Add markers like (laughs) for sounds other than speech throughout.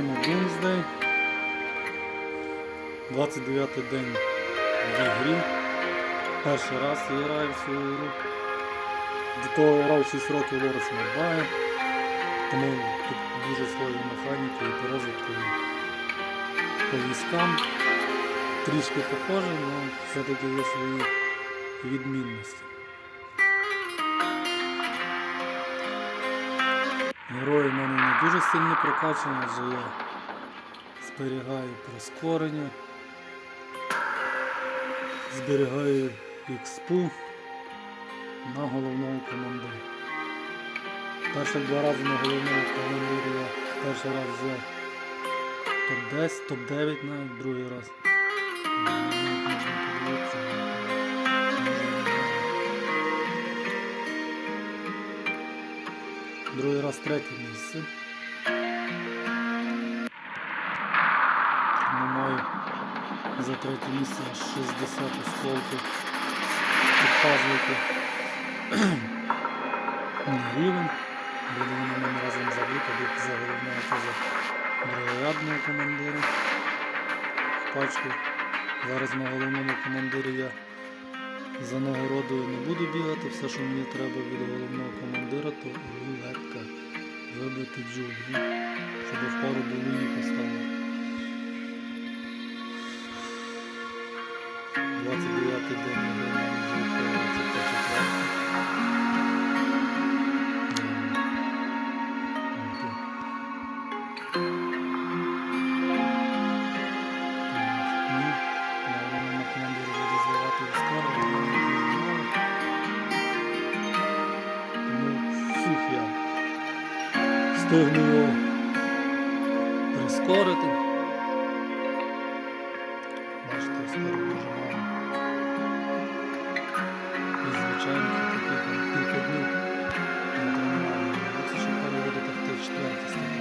Граємо Doomsday. 29 день в грі. Перший раз я граю в цю гру. До того я грав 6 років Лорес Мобає. Тому тут дуже схожі механіки і по розвитку по військам. Трішки похоже, але все-таки є свої відмінності. Герої в мене не дуже сильно прокачані, адже я зберігаю прискорення, зберігаю експу на головному командирі. Перших два рази на головному командирі я перший раз взяв топ-10, топ-9 навіть, другий раз. Навіть можна подивитися, Другий раз третє місце. Тому маю за третє місце 60 осколків. (clears throat) Не рівень. Буде вони мене разом забити, тут за головного поза другорядного командира. В пачку. Зараз на головному командирі я за нагородою не буду бігати, все, що мені треба від головного командира, то рулетка. Вибити джулі, щоб в пару було поставили. поставити. 29 день гри нам встигну його прискорити. Бачите, скоро дуже мало. І звичайно, такі там кілька днів. Це ще переводити в т четвертий статті.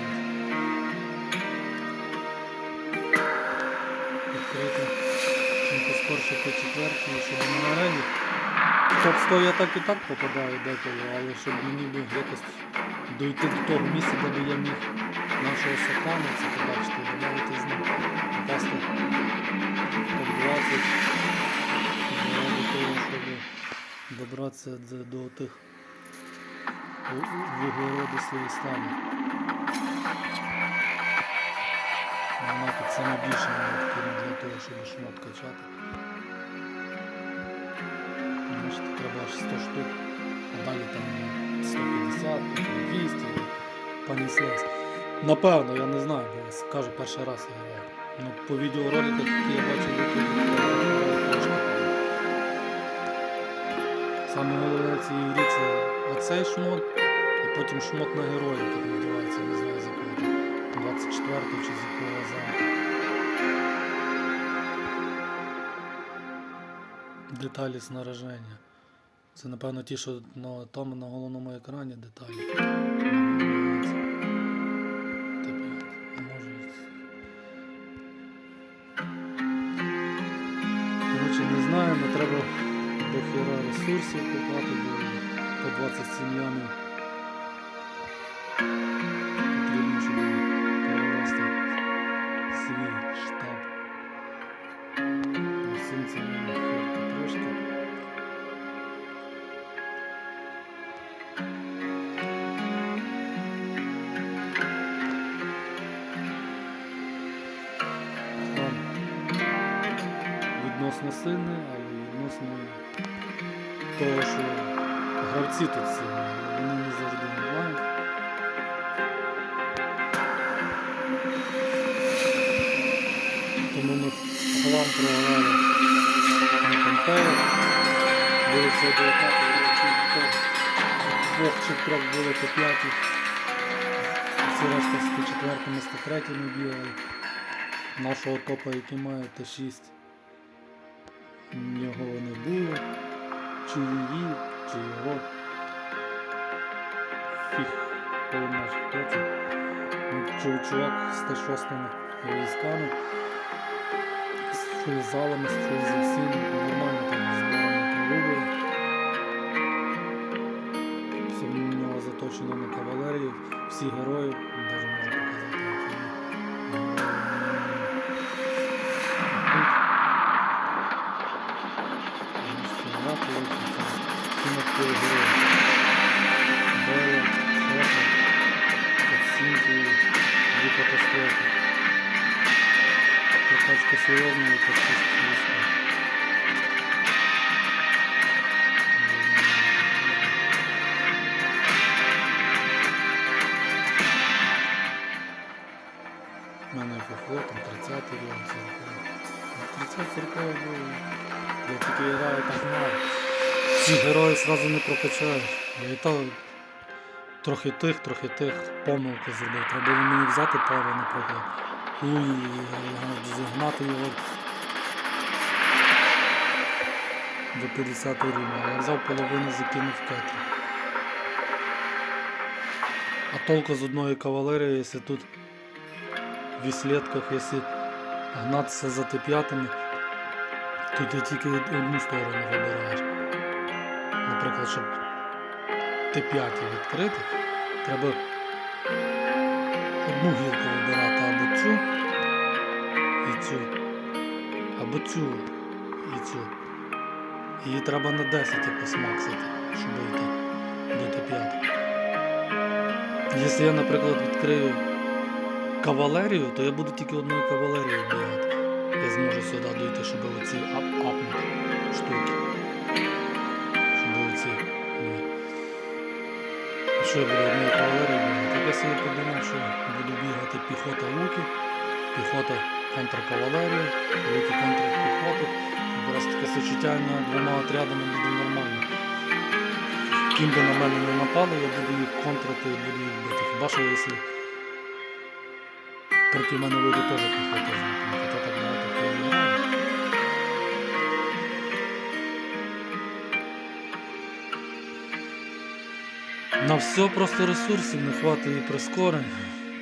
Відкрити чим поскорше по четвертій, щоб не на арені. Топ 100 я так і так попадаю деколи, але щоб мені би якось дойти до того місця, де я міг нашого сатана, це побачити, домовити з ним, попасти в топ-20 заради того, щоб добратися до, тих в- вуглероду свої стані. Вона тут саме більше для того, щоб шмот качати. Значить, треба аж 100 штук, а далі там 150, потім 200, понеслась. Напевно, я не знаю, бо скажу перший раз я граю. Ну, по відеороликах, які я бачив трошки. Саме головне цій грі це оцей шмот, і потім шмот на героя, який називається, не знаю з якого 24 чи з якого замку. Деталі снаряження. Це напевно ті, що на там на головному екрані деталі. Коротше, не знаю, але треба до хіра ресурсів купати, бо по 27 ямів сильний, але відносно того, що гравці тут сильні, вони не завжди не мають. Тому ми хлам програли на Пантера. Було все до етапу, двох чи трьох були по п'яті. Всі решта 104 103 бігали. Нашого топа, який має Т6. Його не було. Чи її, чи його. Фіг поймеш, хто це. Ну, Чувак з Т6 військами. З фулзалами, з фул зі всім. Нормально там зборами прорубили. Все в нього заточено на кавалерію. Всі герої, навіть Тачка серьезная, это чисто. На нафиг вот, там 30-й ряд, 40-й. 30-й ряд был. Я тільки граю так мало. Ці герої одразу не прокачають. Я і то трохи тих, трохи тих помилки зробив. Треба було мені взяти пару, наприклад. Луї і зігнати його до 50 рівня. Я взяв половину закинув кетрі. А толку з одної кавалерії, якщо тут в віслетках, якщо гнатися за Т5, то ти тільки одну сторону вибираєш. Наприклад, щоб Т5 відкрити, треба одну гілку вибирати або цю і цю, або цю і цю. Її треба на 10 типу, смаксити, щоб йти до Т5. Якщо я, наприклад, відкрию кавалерію, то я буду тільки одною кавалерією бігати. Я зможу сюди дойти, щоб оці ап апнути штуки. Щоб оці. Що я буду одною кавалерією бігати? Так я собі подумав, що буду бігати піхота луки, піхота контркавалерію, луки контрпіхоту. Якраз таке сочетання двома отрядами буде нормально. Ким би на мене не напали, я буду їх контрити і буду їх бити. Хіба що якщо проти мене вийде теж піхота хоча так На все просто ресурсів не хватить і прискорень.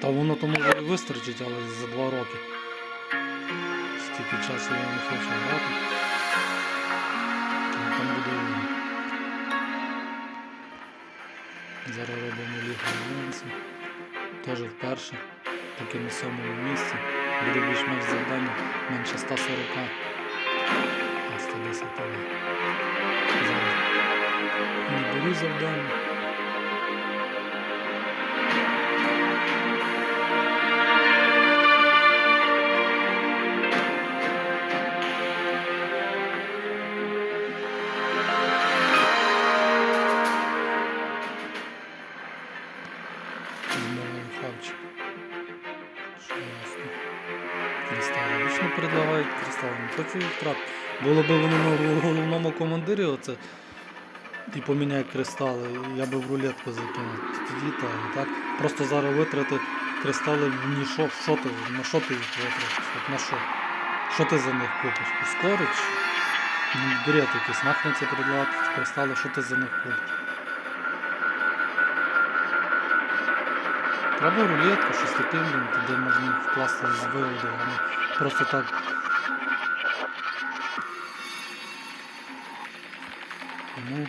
Та воно то може і вистачить, але за два роки. Стільки часу я не хочу грати. Там буде. Зараз робимо лігу Альянсу. Теж вперше, поки на сьомому місці. Беру більш-менш завдання менше 140. А 110 ні. Зараз не беру завдання. Предлагають хочу їх втрат. Було б воно на головному командирі оце. І поміняй кристали. Я би в рулетку закинув. Тоді так, так. Просто зараз витрати кристали в ніщо. Що ти? На що ти їх витратиш? От на що? Що ти за них купиш? Ускорич? Ну, бред якийсь. Нахрен це предлагати кристали, що ти за них купиш? Треба рулетку, щось таке, де можна вкласти з виводу, а не просто так. Тому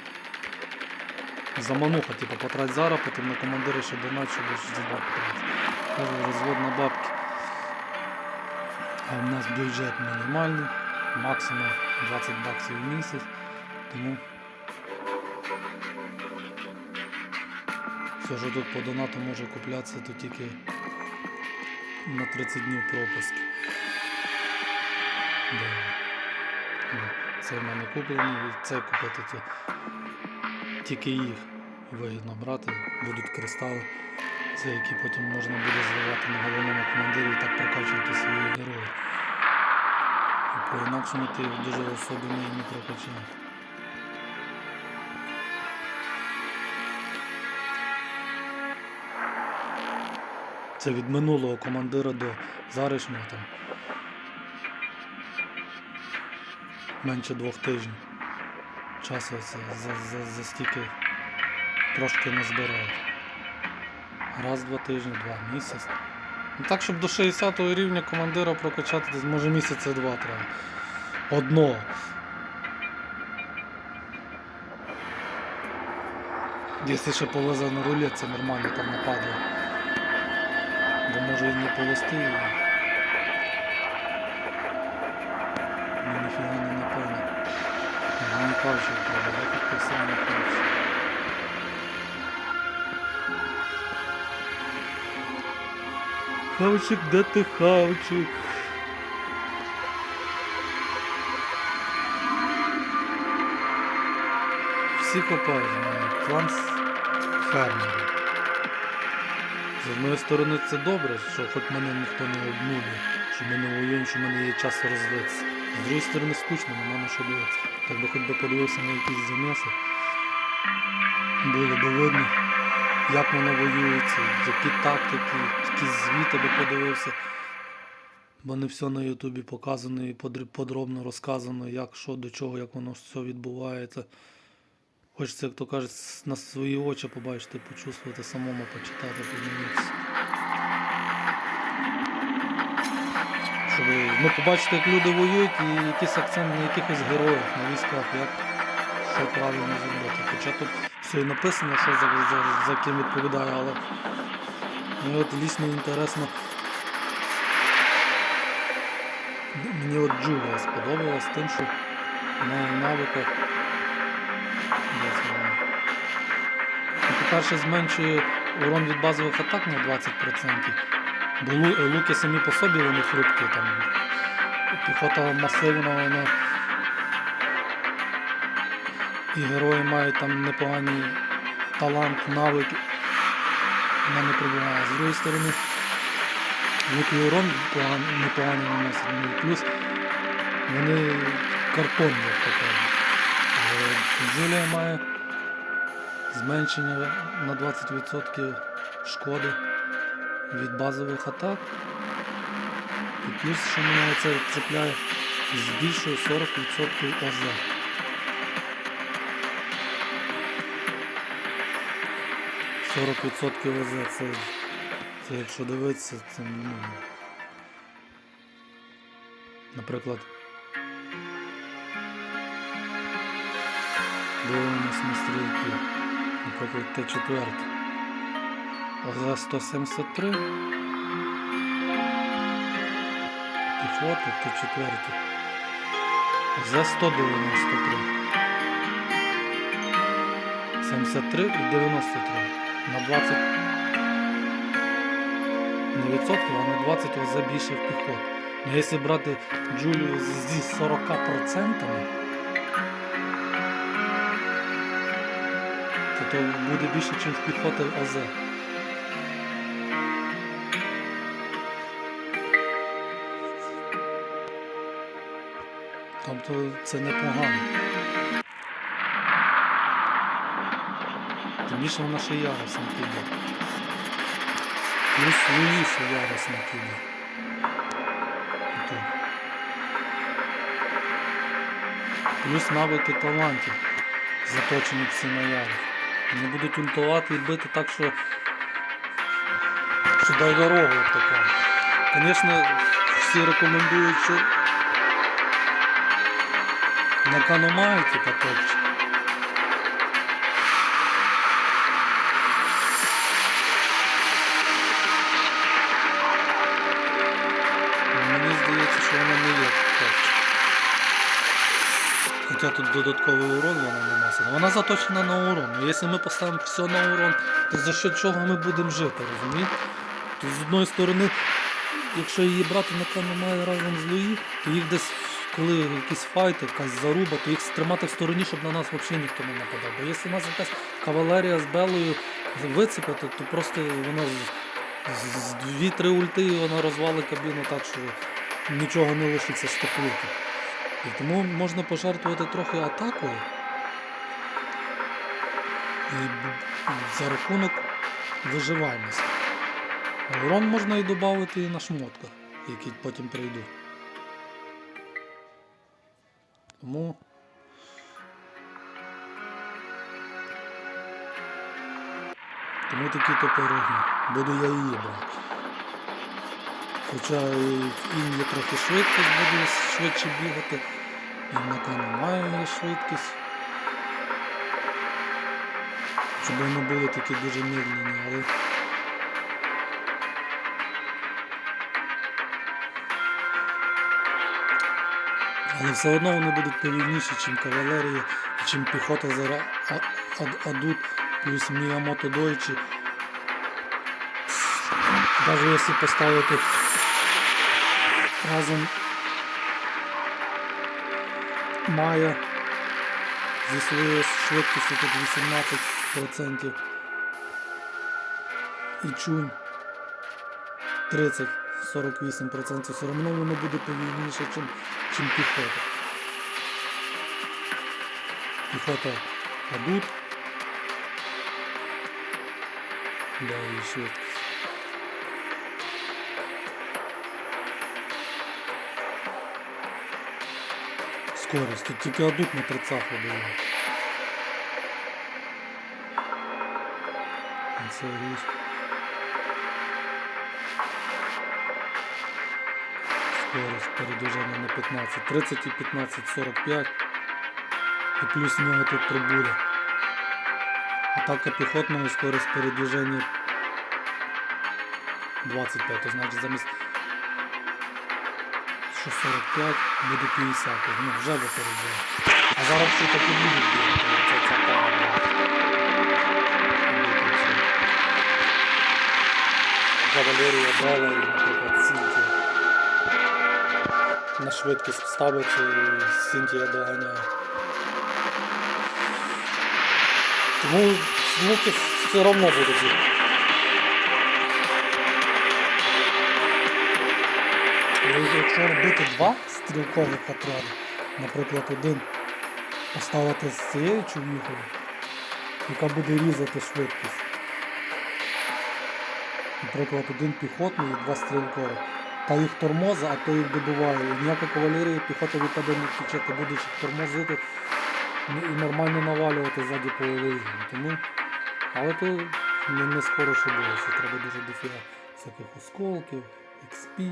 замануха, типу, потрать зараз, потім на командири ще донать, щоб за бабки. Кажу, розвод на бабки. А в нас бюджет мінімальний, максимум 20 баксів в місяць, тому все, що тут по донату може куплятися, то тільки на 30 днів пропуски. Да. Цей в мене куплений, і цей купити це тільки їх вигідно брати, будуть кристали, за які потім можна буде зливати на головному командирі і так прокачувати свої герої. І по-інакшому ти дуже особливо не прокачаєш. Це від минулого командира до заришнього там. Менше двох тижнів. Часу це за, за, за стільки трошки не збирають. Раз, два тижні, два місяць. Ну так, щоб до 60 рівня командира прокачати, десь може місяця два треба. Одного. Якщо ще повезе на рулет, це нормально там нападає. Бо може і не повести. Не напевно. Мені треба, так як ти сам. Хавчик, де ти хавчик? Всі копають, ну, план з фермерів. З одної сторони це добре, що хоч мене ніхто не обнулює, що ми не воюємо, що в мене є час розвитися. З другої сторони скучно, нема на що дивитися. Так би хоч би подивився на якісь заміси. Було би видно, як воно воюється, які тактики, якісь звіти би подивився. Бо не все на Ютубі показано і подробно розказано, як, що, до чого, як воно все відбувається. Хочеться, як то кажуть, на свої очі побачити, почувствувати, самому почитати, подивитися. Щоб ну, побачити, як люди воюють і якийсь акцент на якихось героях, на військах, як що правильно зробити. Хоча тут все і написано, що за, за, за ким відповідає, але мені от лічно інтересно. Мені от Джулія сподобалась тим, що неї вона? Ну, По-перше, зменшує урон від базових атак на 20%. Бо луки самі по собі вони хрупкі там. Піхота масивна, вона. І герої мають там непоганий талант, навики. Вона не прибуває. З другої сторони, лук і урон поган- непоганий наносить. Ну, і плюс вони картонні, як то кажуть. Е, Джулія має зменшення на 20% шкоди від базових атак. І плюс, що мене це цепляє, збільшує 40% ОЗ. Сорок відсотків ОЗ це, це якщо дивитися, це ну, наприклад. Дивимось на стрілки. Наприклад, Т4. ОЗ 173. Піхота Т4. ОЗ 193. 73 і 93. На 20 не відсотків, а на 20 ОЗ більше в піхот. Ну, якщо брати Джулію зі 40%, то, буде більше, ніж в піхоти ОЗ. Тобто це непогано. Тим більше вона ще яросна піде. Плюс Луї ще яросна піде. Плюс навики талантів заточені всі на ярі. Вони будуть ультувати і бити так, що, що дай дорогу, то кажуть. Звісно, всі рекомендують, що на каномаї, типа топчик. Мені здається, що вона не є топчик. Хоча тут додатковий урон вона наносить. Вона заточена на урон. І якщо ми поставимо все на урон, то за що чого ми будемо жити, розумієте? То з одної сторони, якщо її брати на каномаї разом з Луї, то їх десь, коли якісь файти, якась заруба, то їх тримати в стороні, щоб на нас взагалі ніхто не нападав. Бо якщо нас якась кавалерія з белою вицепити, то просто вона з, дві-три ульти вона розвалить кабіну так, що нічого не лишиться з. І тому можна пожертвувати трохи атакою. І за рахунок виживаємося. А Урон можна і додати і на шмотках, які потім прийдуть. Тому. Тому такі то. Буду я її брати. Хоча і Інді трохи швидкість буде швидше бігати, і в Накану має швидкість. Щоб вони були такі дуже медленні, але. Але все одно вони будуть повільніші, ніж кавалерія, чим піхота зараз Адут плюс Міямото Дойчі. Навіть якщо поставити разом Майя зі своєю швидкістю тут 18% і чунь 30-48%, все одно воно буде повільніше, чим, чим піхота. Піхота адут. Да, і швидкість. Скорость. Тут тільки адут на 30 ходили. Це річ. Передвиження на 15. 30 і 15, 45. І плюс в нього тут прибуде. Атака піхотного скорость передвиження 25. То значить замість що 45 буде 50. Ну вже випереджає. А зараз все таки буде. Це була. Кавалерія Бела і, наприклад, Сінтія. На швидкість ставиться і Сінтія доганяє. Тому звуки все одно будуть. їх. Якщо робити два стрілкових отряди, наприклад, один поставити з цією човіхою, яка буде різати швидкість. Наприклад, один піхотний і два стрілкові. Та їх тормоза, а то їх добиває. Ніяка кавалерія піхота від тебе не втіче, ти будеш тормозити і нормально навалювати ззаді по лижі. Тому... Але то не, не скоро ще буде. Це треба дуже дофіга всяких осколків, XP.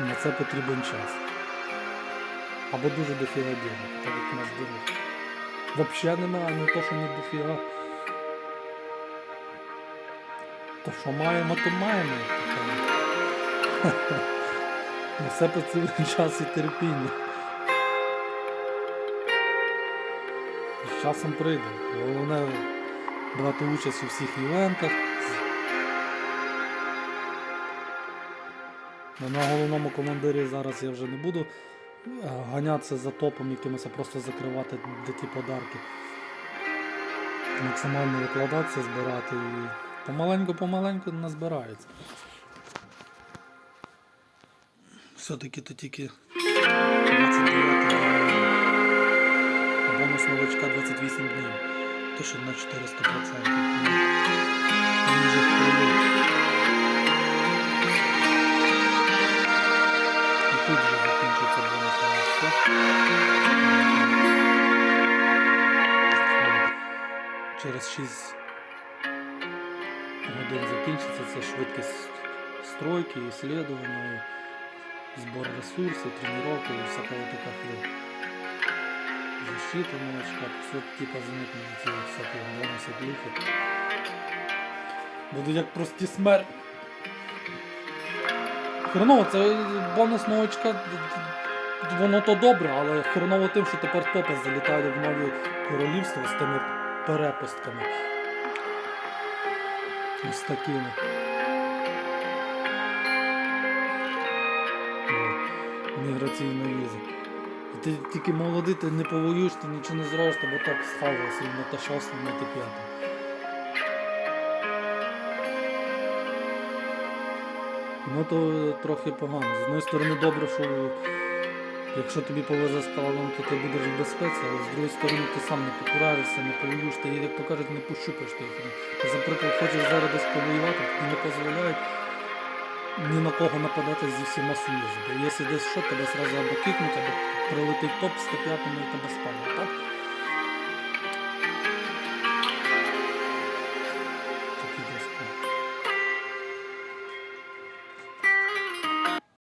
На це потрібен час. Або дуже дофіга денег, так як у нас денег. Взагалі немає, не то, що не дофіга. То що маємо, то маємо. На (laughs) все потрібен час і терпіння. З часом прийде. Головне брати участь у всіх івентах. Ну, На головному командирі зараз я вже не буду е, ганятися за топом якимось, а просто закривати ті подарки. Максимально викладатися, збирати і помаленьку-помаленьку назбирається. Все-таки то тільки 29 днів. Бонус новачка 28 днів. То що на 400%. Ну, він. І тут вже закінчиться бонус новачка. Через 6 годин закінчиться це швидкість стройки, исследования, збор ресурсів, тренування і всякого така хрень. Защита новачка, все типа зникнуть ці всякі бонуси плюхи. Буду як прості смерть. Хреново, це бонус новачка. Воно то добре, але хреново тим, що тепер топи залітають в нові королівства з тими перепустками. Ось такими. Міграційна віза. Ти тільки молодий, ти не повоюєш, ти нічого не зробиш, тебе топ схавався і на те шостим, на те п'ятим. Ну то трохи погано. З одної сторони добре, що якщо тобі повезе з каланом, то ти будеш в безпеці, але з другої сторони ти сам не покуражишся, не повоюєш, ти, як то кажуть, не пощупаєш ти Ти, наприклад, хочеш зараз десь повоювати, тобі не дозволяють ні на кого нападати зі всіма союзами. Якщо десь що, тебе зразу або кикнуть, або прилетить топ з Т5 і тебе спалять, так?